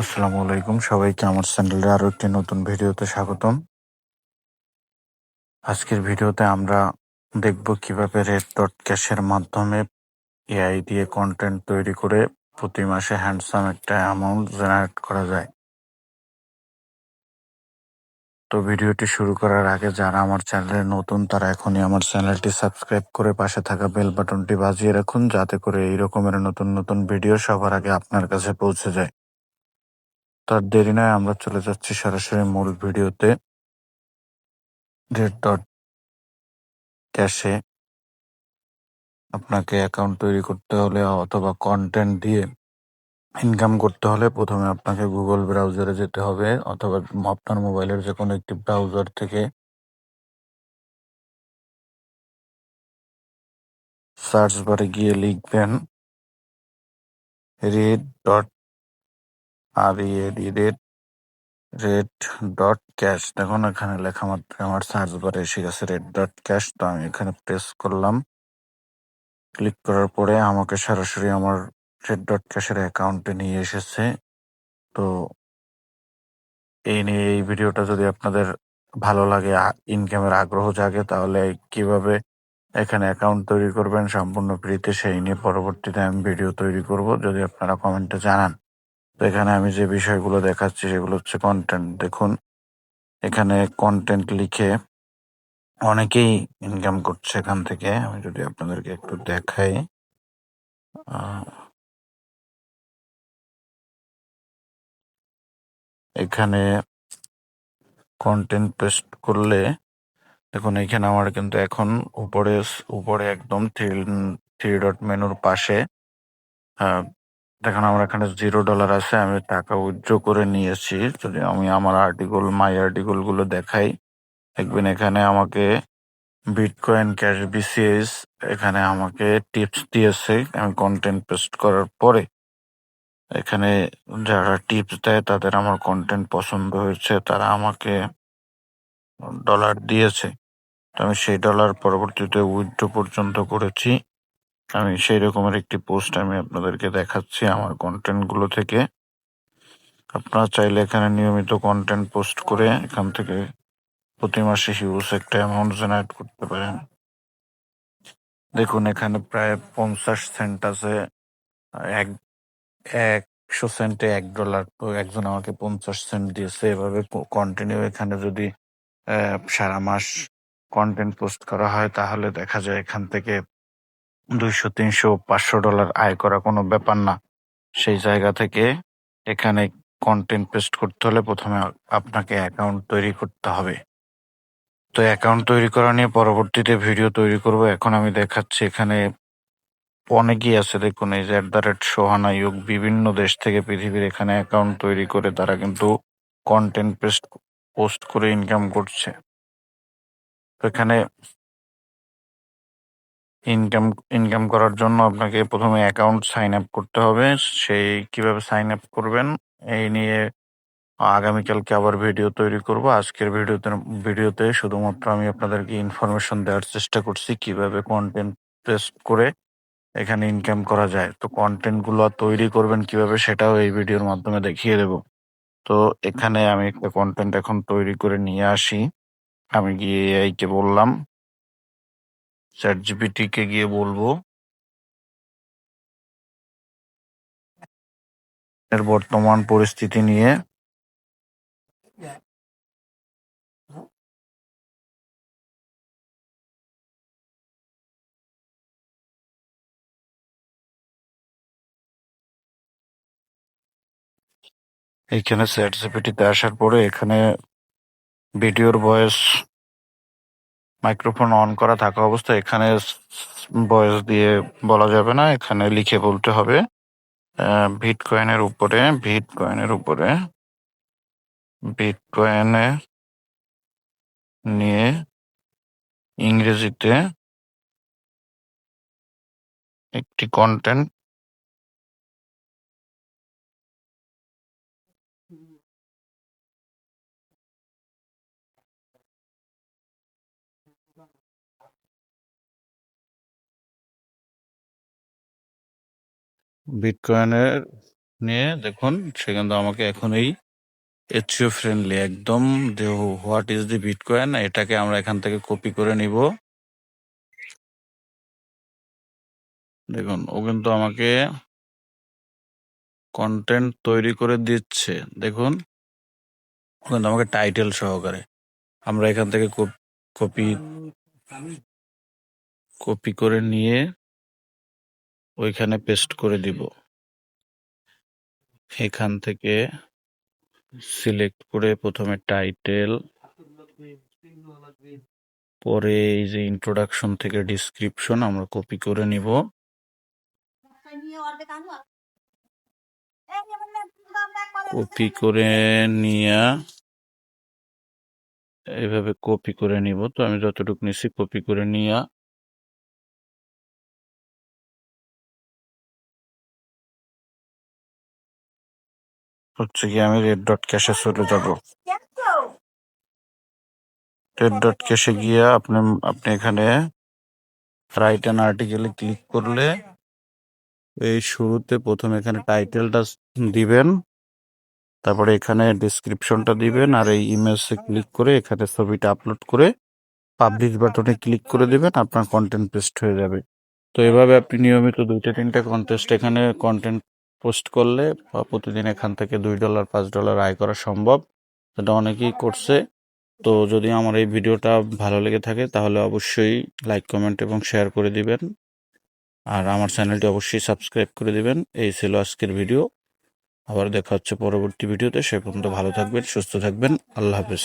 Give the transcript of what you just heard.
আসসালামু আলাইকুম। সবাইকে আমার চ্যানেলে আরও একটি নতুন ভিডিওতে স্বাগতম। আজকের ভিডিওতে আমরা দেখব কীভাবে রেড ডট ক্যাশের মাধ্যমে এআই দিয়ে কন্টেন্ট তৈরি করে প্রতি মাসে হ্যান্ডসাম একটা অ্যামাউন্ট জেনারেট করা যায়। তো ভিডিওটি শুরু করার আগে যারা আমার চ্যানেলে নতুন, তারা এখনই আমার চ্যানেলটি সাবস্ক্রাইব করে পাশে থাকা বেল বাটনটি বাজিয়ে রাখুন, যাতে করে এই রকমের নতুন নতুন ভিডিও সবার আগে আপনার কাছে পৌঁছে যায়। তার দেরি নয়, আমরা চলে যাচ্ছি সরাসরি মূল ভিডিওতে। রেড ডট ক্যাশে আপনাকে অ্যাকাউন্ট তৈরি করতে হলে অথবা কন্টেন্ট দিয়ে ইনকাম করতে হলে প্রথমে আপনাকে গুগল ব্রাউজারে যেতে হবে অথবা আপনার মোবাইলের যে কোনো একটি ব্রাউজার থেকে সার্চ বারে গিয়ে লিখবেন red dot R E A D red red dot cash দেখুন, এখানে লেখা মাত্র আমার সার্চ বারে এসে গেছে রেড ডট ক্যাশ তো আমি এখানে প্রেস করলাম। ক্লিক করার পরে আমাকে সরাসরি আমার রেড ডট ক্যাশের অ্যাকাউন্টে নিয়ে এসেছে। তো এই নিয়ে এই ভিডিওটা যদি আপনাদের ভালো লাগে ইনকামের আগ্রহ জাগে, তাহলে কীভাবে এখানে অ্যাকাউন্ট তৈরি করবেন, সম্পূর্ণ ফ্রিতে সেই নিয়ে পরবর্তীতে আমি ভিডিও তৈরি করব। যদি আপনারা কমেন্টে জানান। তো এখানে আমি যে বিষয়গুলো দেখাচ্ছি সেগুলো হচ্ছে কন্টেন্ট দেখুন, এখানে কন্টেন্ট লিখে অনেকেই ইনকাম করছে এখান থেকে। আমি যদি আপনাদেরকে একটু দেখাই এখানে কন্টেন্ট পেস্ট করলে, দেখুন, এখানে আমার কিন্তু এখন উপরে উপরে একদম থ্রি থ্রি ডট মেনুর পাশে দেখুন, আমার এখানে জিরো ডলার আছে, আমি টাকা উইথড্র করে নিয়েছি। যদি আমি আমার আর্টিকেল মাই আর্টিকেলগুলো দেখাই, দেখবেন এখানে আমাকে বিটকয়েন ক্যাশ বিসিএস এখানে আমাকে টিপস দিয়েছে। আমি কন্টেন্ট পেস্ট করার পরে এখানে যারা টিপস দেয়, তাদের আমার কন্টেন্ট পছন্দ হয়েছে, তারা আমাকে ডলার দিয়েছে। তো আমি সেই ডলার পরবর্তীতে উইথড্র পর্যন্ত করেছি। আমি সেই রকমের একটি পোস্ট আমি আপনাদেরকে দেখাচ্ছি আমার কন্টেন্টগুলো থেকে। আপনারা চাইলে এখানে নিয়মিত কন্টেন্ট পোস্ট করে এখান থেকে প্রতি মাসে হিউজ একটা অ্যামাউন্ট জেনারেট করতে পারেন। দেখুন, এখানে প্রায় পঞ্চাশ সেন্ট আছে, এক, একশো সেন্টে এক ডলার তো একজন আমাকে পঞ্চাশ সেন্ট দিয়েছে। এভাবে কন্টিনিউ এখানে যদি সারা মাস কন্টেন্ট পোস্ট করা হয়, তাহলে দেখা যায় এখান থেকে দুইশো, তিনশো, পাঁচশো ডলার আয় করা কোনো ব্যাপার না। সেই জায়গা থেকে এখানে কন্টেন্ট পেস্ট করতে হলে প্রথমে আপনাকে অ্যাকাউন্ট তৈরি করতে হবে। তো অ্যাকাউন্ট তৈরি করা নিয়ে পরবর্তীতে ভিডিও তৈরি করব। এখন আমি দেখাচ্ছি এখানে অনেকেই আছে, দেখুন, এই যে অ্যাট দ্য রেট সোহানা ইউক বিভিন্ন দেশ থেকে পৃথিবীর এখানে অ্যাকাউন্ট তৈরি করে তারা কিন্তু কন্টেন্ট পেস্ট পোস্ট করে ইনকাম করছে। তো এখানে ইনকাম ইনকাম করার জন্য আপনাকে প্রথমে অ্যাকাউন্ট সাইন আপ করতে হবে। সেই কীভাবে সাইন আপ করবেন, এই নিয়ে আগামীকালকে আবার ভিডিও তৈরি করব। আজকের ভিডিওতে ভিডিওতে শুধুমাত্র আমি আপনাদেরকে ইনফরমেশন দেওয়ার চেষ্টা করছি কীভাবে কন্টেন্ট পেস্ট করে এখানে ইনকাম করা যায়। তো কন্টেন্টগুলো তৈরি করবেন কীভাবে সেটাও এই ভিডিওর মাধ্যমে দেখিয়ে দেব। তো এখানে আমি একটা কন্টেন্ট এখন তৈরি করে নিয়ে আসি। আমি গিয়ে এআই কে বললাম চ্যাট জিপিটি কে গিয়ে বলব। এর বর্তমান পরিস্থিতি নিয়ে। এইখানে চ্যাট জিপিটিতে আসার পরে এখানে ভিডিওর ভয়েস মাইক্রোফোন অন করা থাকা অবস্থায় এখানে ভয়েস দিয়ে বলা যাবে না, এখানে লিখে বলতে হবে ভিট কয়েনের উপরে ভিট কয়েনের উপরে ভিট কয়েনে নিয়ে ইংরেজিতে একটি কন্টেন্ট বিটকয়েনের নিয়ে দেখুন, সে কিন্তু আমাকে এখন এই এইচইউ ফ্রেন্ডলি একদম দেহ হোয়াট ইজ দি বিটকয়েন এটাকে আমরা এখান থেকে কপি করে নিব। দেখুন, ও কিন্তু আমাকে কন্টেন্ট তৈরি করে দিচ্ছে। দেখুন, ও কিন্তু আমাকে টাইটেল সহকারে আমরা এখান থেকে কপি কপি করে নিয়ে ওইখানে পেস্ট করে দিব। এখান থেকে সিলেক্ট করে প্রথমে টাইটেল পরে এই যে ইন্ট্রোডাকশন থেকে ডিসক্রিপশন আমরা কপি করে নিব। কপি করে নিয়ে এইভাবে কপি করে নিব। তো আমি যতটুকু নিছি কপি করে নিয়ে হচ্ছে কি আমি রেড ডট ক্যাশে চলে যাব। রেড ডট ক্যাশে গিয়ে আপনি আপনি এখানে রাইট অ্যান আর্টিকেলে ক্লিক করলে এই শুরুতে প্রথমে এখানে টাইটেলটা দিবেন, তারপরে এখানে ডিসক্রিপশনটা দিবেন আর এই ইমেজে ক্লিক করে এখানে ছবিটা আপলোড করে পাবলিশ বাটনে ক্লিক করে দিবেন, আপনার কন্টেন্ট পেস্ট হয়ে যাবে। তো এভাবে আপনি নিয়মিত দুইটা তিনটা কন্টেস্ট এখানে কন্টেন্ট পোস্ট করলে বা প্রতিদিন এখান থেকে দুই ডলার, পাঁচ ডলার আয় করা সম্ভব। সেটা অনেকেই করছে। তো যদি আমার এই ভিডিওটা ভালো লেগে থাকে, তাহলে অবশ্যই লাইক, কমেন্ট এবং শেয়ার করে দিবেন। আর আমার চ্যানেলটি অবশ্যই সাবস্ক্রাইব করে দিবেন। এই ছিল আজকের ভিডিও। আবার দেখা হচ্ছে পরবর্তী ভিডিওতে। সে পর্যন্ত ভালো থাকবেন, সুস্থ থাকবেন। আল্লাহ হাফেজ।